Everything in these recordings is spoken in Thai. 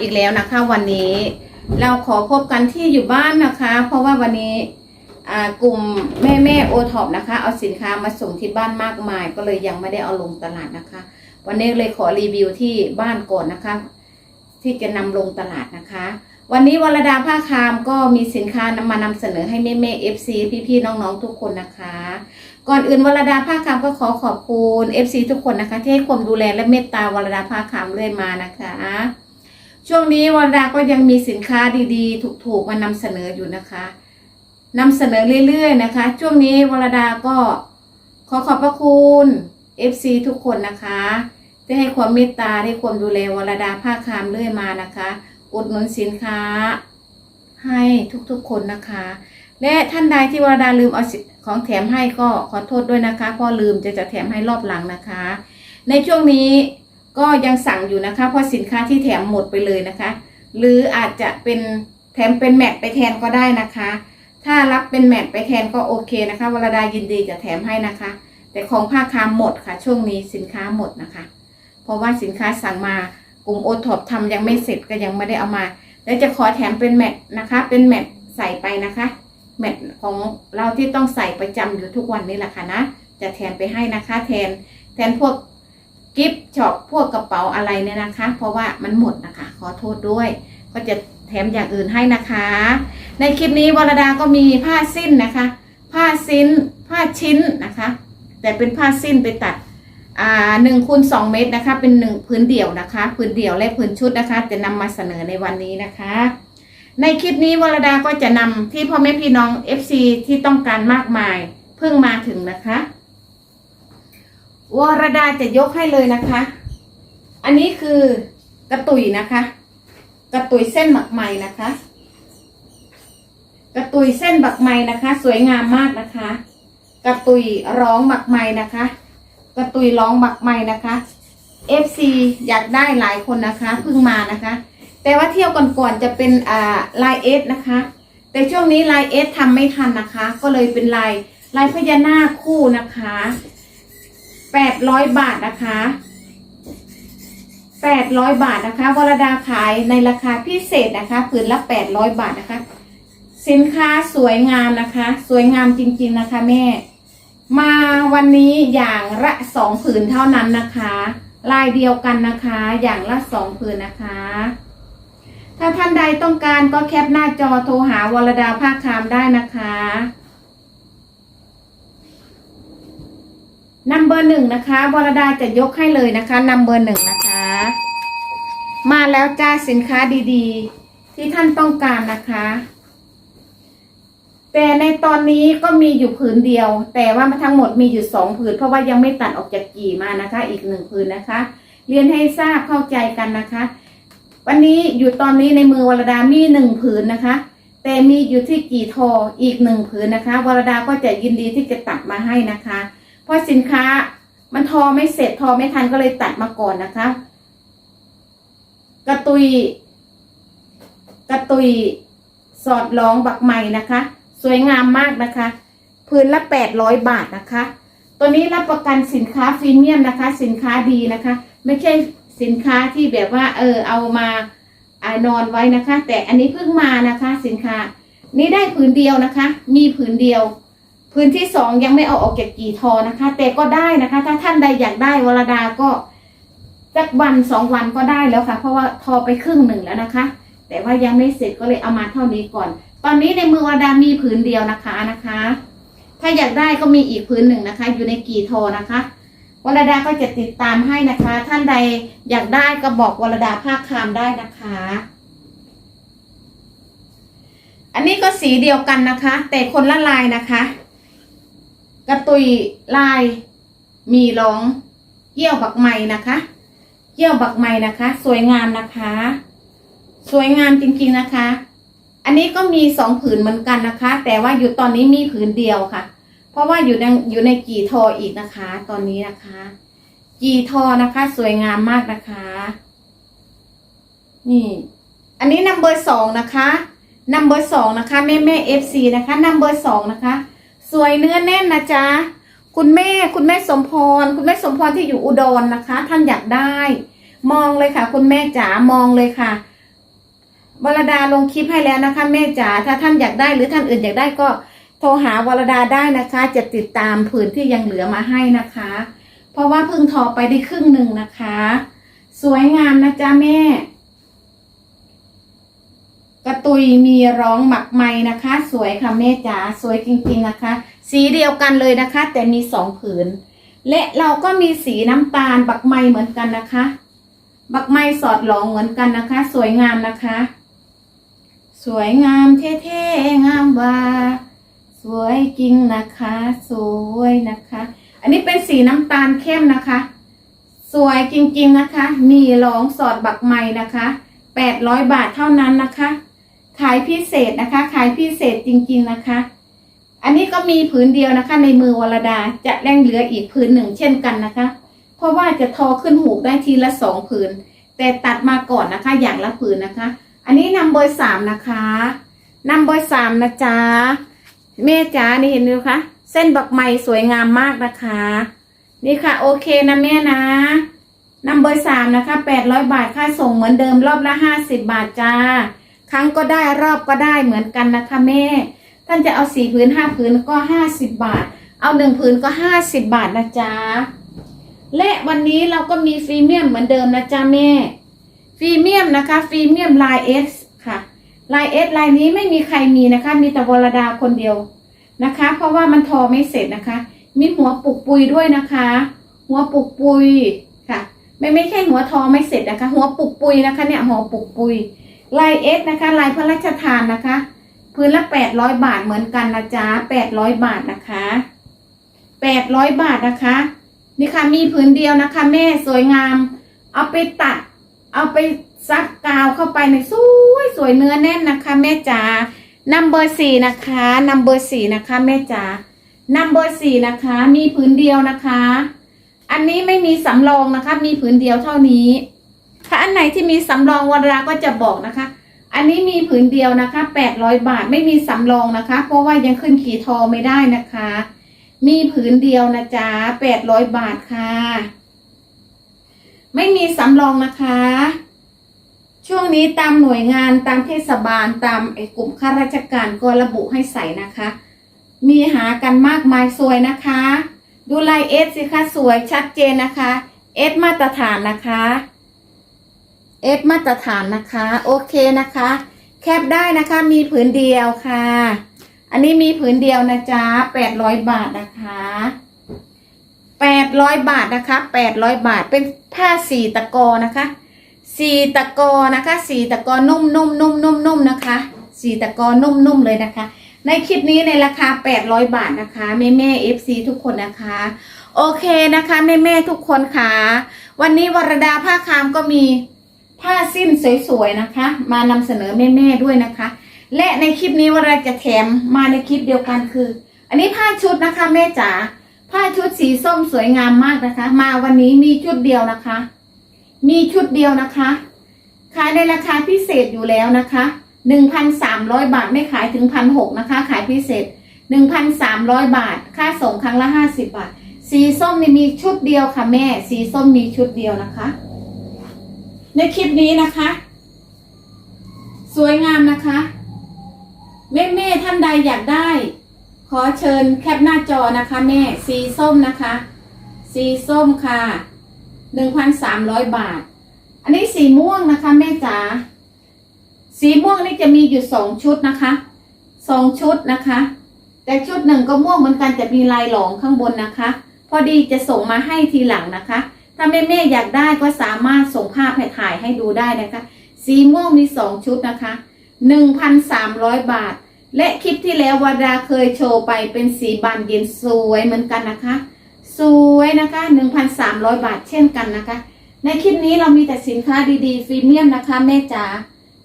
อีกแล้วนะคะ วันนี้เราขอพบกันที่อยู่บ้านนะคะ เพราะว่าวันนี้กลุ่มแม่แม่โอท็อปนะคะ เอาสินค้ามาส่งที่บ้านมากมาย ก็เลยยังไม่ได้เอาลงตลาดนะคะ วันนี้เลยขอรีวิวที่บ้านก่อนนะคะ ที่จะนำลงตลาดนะคะ วันนี้วรดาผ้าคามก็มีสินค้านำมานำเสนอให้แม่แม่เอฟซีพี่ๆน้องๆทุกคนนะคะ ก่อนอื่นวรดาภาคคำก็ขอขอบคุณ FC ทุกคนนะคะ ที่ให้ความดูแลและเมตตาวรดาภาคคำเรื่อยมานะคะ ช่วงนี้วรดาก็ยังมีสินค้าดี ๆ ถูกๆมานำเสนออยู่นะคะนำเสนอเรื่อย ๆ นะคะ ช่วงนี้วรดาก็ขอขอบพระคุณ FC ทุกคนนะคะที่ให้ความเมตตาให้ความดูแลวรดาภาคคำเรื่อยมานะคะ อุดหนุนสินค้า ให้ทุกๆคนนะคะ และท่านใดที่วรดาลืมเอาของแถมให้ก็ขอโทษด้วยนะคะเพราะลืมจะจะแถมให้รอบหลังนะคะ ในช่วงนี้ ก็ยังสั่งอยู่นะคะเพราะสินค้าที่แถมหมดไปเลยนะคะ หรืออาจจะเป็นแถมเป็นแมทไปแทนก็ได้นะคะ ถ้ารับเป็นแมทไปแทนก็โอเคนะคะวรดายินดีจะแถมให้นะคะ แต่ของผ้าคามหมดค่ะ ช่วงนี้สินค้าหมดนะคะ เพราะว่าสินค้าสั่งมากลุ่มโอท็อปทำยังไม่เสร็จก็ยังไม่ได้เอามาแล้วจะขอแถมเป็นแมทนะคะ เป็นแมทใส่ไปนะคะแมทของเราที่ต้องใส่ประจำอยู่ทุกวันนี้แหละค่ะนะ จะแทนไปให้นะคะ แทนแทนพวก กิฟช็อปพวกกระเป๋าอะไรเนี่ยนะคะ เพราะว่ามันหมดนะคะ ขอโทษด้วย ก็จะแถมอย่างอื่นให้นะคะ ในคลิปนี้วรดาก็มีผ้าสิ้นนะคะ ผ้าสิ้น ผ้าชิ้นนะคะ แต่เป็นผ้าสิ้นไปตัดอ่าหนึ่งคูณสองเมตรนะคะ เป็นหนึ่งพื้นเดี่ยวนะคะ พื้นเดี่ยวและพื้นชุดนะคะ จะนำมาเสนอในวันนี้นะคะ ในคลิปนี้วรดาก็จะนำที่พ่อแม่พี่น้อง FC ที่ต้องการมากมายเพิ่งมาถึงนะคะ วรดาจะยกให้เลยนะคะ อันนี้คือกระตุยนะคะ กระตุยเส้นหมักไหมนะคะ กระตุยเส้นบักไหมนะคะ สวยงามมากนะคะ กระตุยร้องบักไหมนะคะ กระตุยร้องบักไหมนะคะ FC อยากได้หลายคนนะคะเพิ่งมานะคะ แต่ว่าเที่ยวก่อนๆจะเป็นอ่าลายเอสนะคะ แต่ช่วงนี้ลายเอสทำไม่ทันนะคะ ก็เลยเป็นลายลายพญานาคคู่นะคะ แปดร้อยบาทนะคะแปดร้อยบาทนะคะวรดาขายในราคาพิเศษนะคะผืนละแปดร้อยบาทนะคะ สินค้าสวยงามนะคะ สวยงามจริงๆนะคะแม่ มาวันนี้อย่างละสองผืนเท่านั้นนะคะ ลายเดียวกันนะคะ อย่างละสองผืนนะคะ ถ้าท่านใดต้องการก็แคปหน้าจอโทรหาวรดาภาคคามได้นะคะ นัมเบอร์หนึ่งนะคะวรดาจะยกให้เลยนะคะนัมเบอร์หนึ่งนะคะ มาแล้วจ้าสินค้าดีๆ ที่ท่านต้องการนะคะ แต่ในตอนนี้ก็มีอยู่ผืนเดียว แต่ว่าทั้งหมดมีอยู่สองผืน เพราะว่ายังไม่ตัดออกจากกี่มานะคะ อีกหนึ่งผืนนะคะ เรียนให้ทราบเข้าใจกันนะคะ วันนี้อยู่ตอนนี้ในมือวรดามีหนึ่งผืนนะคะแต่มีอยู่ที่กี่ทออีกหนึ่งผืนนะคะ วรดาก็จะยินดีที่จะตัดมาให้นะคะ เพราะสินค้ามันทอไม่เสร็จทอไม่ทันก็เลยตัดมาก่อนนะคะ กระตุย กระตุยสอดร้องบักใหม่นะคะ สวยงามมากนะคะพื้นละแปดร้อยบาทนะคะ ตัวนี้รับประกันสินค้าพรีเมียมนะคะ สินค้าดีนะคะ ไม่ใช่สินค้าที่แบบว่า เออเอามาอานอนไว้นะคะ แต่อันนี้เพิ่งมานะคะ สินค้า นี้ได้ผืนเดียวนะคะ มีผืนเดียว พื้นที่สองยังไม่เอาออกจากกี่ทอนะคะ แต่ก็ได้นะคะ ถ้าท่านใดอยากได้วรดาก็สักวันสองวันก็ได้แล้วค่ะ เพราะว่าทอไปครึ่งหนึ่งแล้วนะคะ แต่ว่ายังไม่เสร็จก็เลยเอามาเท่านี้ก่อน ตอนนี้ในมือวรดามีผืนเดียวนะคะนะคะ ถ้าอยากได้ก็มีอีกผืนหนึ่งนะคะ อยู่ในกี่ทอนะคะวรดาก็จะติดตามให้นะคะ ท่านใดอยากได้ก็บอกวรดาภาคคามได้นะคะ อันนี้ก็สีเดียวกันนะคะ แต่คนละลายนะคะ กระตุยลายมีร้องเยี่ยวบักไม้นะคะเยี่ยวบักไม้นะคะ สวยงามนะคะ สวยงามจริงๆนะคะ อันนี้ก็มีสองผืนเหมือนกันนะคะ แต่ว่าอยู่ตอนนี้มีผืนเดียวค่ะ เพราะว่าอยู่ในอยู่ในกี่ทออีกนะคะ ตอนนี้นะคะ กี่ทอนะคะ สวยงามมากนะคะ นี่ อันนี้นัมเบอร์สองนะคะนัมเบอร์สองนะคะแม่แม่เอฟซีนะคะนัมเบอร์สองนะคะ สวยเนื้อแน่นนะจ๊ะคุณแม่คุณแม่สมพร คุณแม่สมพรที่อยู่อุดรนะคะ ท่านอยากได้ มองเลยค่ะ คุณแม่จ๋ามองเลยค่ะวรดาลงคลิปให้แล้วนะคะ แม่จ๋าถ้าท่านอยากได้หรือท่านอื่นอยากได้ก็โทรหาวรดาได้นะคะ จะติดตามผืนที่ยังเหลือมาให้นะคะ เพราะว่าเพิ่งทอไปได้ครึ่งหนึ่งนะคะ สวยงามนะจ๊ะแม่ กระตุยมีร้องหมักไหมนะคะ สวยค่ะแม่จ๋าสวยจริงๆนะคะ สีเดียวกันเลยนะคะ แต่มีสองผืน และเราก็มีสีน้ำตาลบักไหมเหมือนกันนะคะ บักไหมสอดหลองเหมือนกันนะคะ สวยงามนะคะ สวยงามเท่ๆงามว่าสวยจริงนะคะ สวยนะคะ อันนี้เป็นสีน้ำตาลเข้มนะคะ สวยจริงๆนะคะ มีหลองสอดบักไหมนะคะแปดร้อยบาทเท่านั้นนะคะ ขายพิเศษนะคะ ขายพิเศษจริงๆนะคะ อันนี้ก็มีผืนเดียวนะคะ ในมือวรดาจะแรงเหลืออีกผืนหนึ่งเช่นกันนะคะ เพราะว่าจะทอขึ้นหูกได้ทีละสองผืน แต่ตัดมาก่อนนะคะ อย่างละผืนนะคะ อันนี้นำเบอร์สามนะคะนำเบอร์สามนะจ๊ะแม่จ๋านี่เห็นไหมคะเส้นบักไหมสวยงามมากนะคะ นี่ค่ะ โอเคนะแม่นะนำเบอร์สามนะคะแปดร้อยบาทค่าส่งเหมือนเดิมรอบละห้าสิบบาทจ้า ครั้งก็ได้รอบก็ได้เหมือนกันนะคะแม่ ท่านจะเอาสี่ผืนห้าผืนก็ห้าสิบบาท เอาหนึ่งผืนก็ห้าสิบบาทนะจ๊ะและวันนี้เราก็มีฟรีเมียมเหมือนเดิมนะจ๊ะแม่ฟรีเมียมนะคะฟรีเมียมลายเอสค่ะลายเอสลายนี้ไม่มีใครมีนะคะ มีแต่วรดาคนเดียวนะคะ เพราะว่ามันทอไม่เสร็จนะคะ มีหัวปุกปุยด้วยนะคะ หัวปุกปุยค่ะ ไม่ไม่ใช่หัวทอไม่เสร็จนะคะ หัวปุกปุยนะคะเนี่ยหัวปุกปุย ลายเอสนะคะลายพระราชทานนะคะพื้นละแปดร้อยบาทเหมือนกันนะจ๊ะแปดร้อยบาทนะคะแปดร้อยบาทนะคะ นี่ค่ะมีผืนเดียวนะคะ แม่สวยงาม เอาไปตัด เอาไปซักกาวเข้าไปในสวยสวยเนื้อแน่นนะคะ แม่จ๋านัมเบอร์สี่นะคะนัมเบอร์สี่นะคะ แม่จ๋านัมเบอร์สี่นะคะ มีผืนเดียวนะคะ อันนี้ไม่มีสำรองนะคะ มีผืนเดียวเท่านี้ ถ้าอันไหนที่มีสำรองวันราก็จะบอกนะคะ อันนี้มีผืนเดียวนะคะแปดร้อยบาทไม่มีสำรองนะคะ เพราะว่ายังขึ้นขีทอไม่ได้นะคะ มีผืนเดียวนะจ๊ะแปดร้อยบาทค่ะ ไม่มีสำรองนะคะ ช่วงนี้ตามหน่วยงานตามเทศบาลตามไอ้กลุ่มข้าราชการก็ระบุให้ใส่นะคะ มีหากันมากมายสวยนะคะ ดูลายเอสสิคะสวยชัดเจนนะคะ เอสมาตรฐานนะคะ เอฟมาตรฐานนะคะ โอเคนะคะ แคปได้นะคะมีผืนเดียวค่ะ อันนี้มีผืนเดียวนะจ๊ะแปดร้อยบาทนะคะแปดร้อยบาทนะคะแปดร้อยบาทเป็นผ้าสีตะกอนะคะสีตะกอนะคะสีตะกอนุ่มนุ่มนุ่มนุ่มนุ่มนะคะสีตะกอนุ่มนุ่มเลยนะคะ ในคลิปนี้ในราคาแปดร้อยบาทนะคะแม่แม่เอฟซีทุกคนนะคะโอเคนะคะแม่แม่ทุกคนค่ะ วันนี้วรดาผ้าคามก็มี ผ้าสิ้นสวยๆนะคะ มานำเสนอแม่ๆด้วยนะคะ และในคลิปนี้ว่าเราจะแถมมาในคลิปเดียวกันคือ อันนี้ผ้าชุดนะคะแม่จ๋าผ้าชุดสีส้มสวยงามมากนะคะ มาวันนี้มีชุดเดียวนะคะ มีชุดเดียวนะคะขายในราคาพิเศษอยู่แล้วนะคะหนึ่งพันสามร้อยบาทไม่ขายถึงพันหกนะคะ ขายพิเศษหนึ่งพันสามร้อยบาท ค่าส่งครั้งละห้าสิบบาท สีส้มนี่มีชุดเดียวค่ะแม่ สีส้มมีชุดเดียวนะคะ ในคลิปนี้นะคะ สวยงามนะคะแม่แม่ท่านใดอยากได้ ขอเชิญแคปหน้าจอนะคะ แม่สีส้มนะคะ สีส้มค่ะหนึ่งพันสามร้อยบาท อันนี้สีม่วงนะคะ แม่จ๋าสีม่วงนี่จะมีอยู่สองชุดนะคะสองชุดนะคะ แต่ชุดหนึ่งก็ม่วงเหมือนกันจะมีลายหลองข้างบนนะคะ พอดีจะส่งมาให้ทีหลังนะคะ ถ้าแม่แม่ๆอยากได้ก็สามารถส่งภาพให้ถ่ายให้ดูได้นะคะ สีม่วงมีสองชุดนะคะหนึ่งพันสามร้อยบาท และคลิปที่แล้ววดาเคยโชว์ไปเป็นสีบานเย็นสวยเหมือนกันนะคะ สวยนะคะหนึ่งพันสามร้อยบาทเช่นกันนะคะ ในคลิปนี้เรามีแต่สินค้าดีๆฟรีเมียมนะคะ แม่จ๋า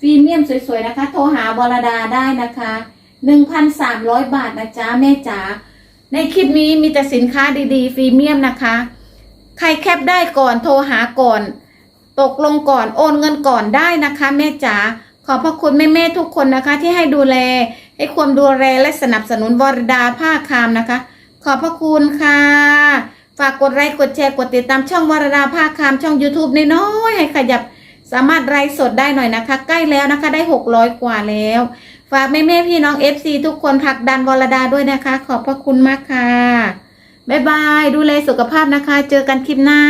ฟรีเมียมสวยๆนะคะ โทรหาวรดาได้นะคะหนึ่งพันสามร้อยบาทนะจ๊ะแม่จ๋าในคลิปนี้มีแต่สินค้าดีๆฟรีเมียมนะคะ ใครแคปได้ก่อนโทรหาก่อน ตกลงก่อนโอนเงินก่อนได้นะคะ แม่จ๋าขอพระคุณแม่แม่ทุกคนนะคะ ที่ให้ดูแล ให้ความดูแลและสนับสนุนวรดาผ้าคามนะคะ ขอพระคุณค่ะ ฝากกดไลค์กดแชร์กดติดตามช่องวรดาผ้าคามช่อง YouTube น้อยๆให้ขยับสามารถไลฟ์สดได้หน่อยนะคะ ใกล้แล้วนะคะได้ 600 กว่าแล้ว ฝากแม่แม่พี่น้อง FC ทุกคนผลักดันวรดาด้วยนะคะ ขอบพระคุณมากค่ะ บ๊ายบาย ดูแลสุขภาพนะคะ เจอกันคลิปหน้า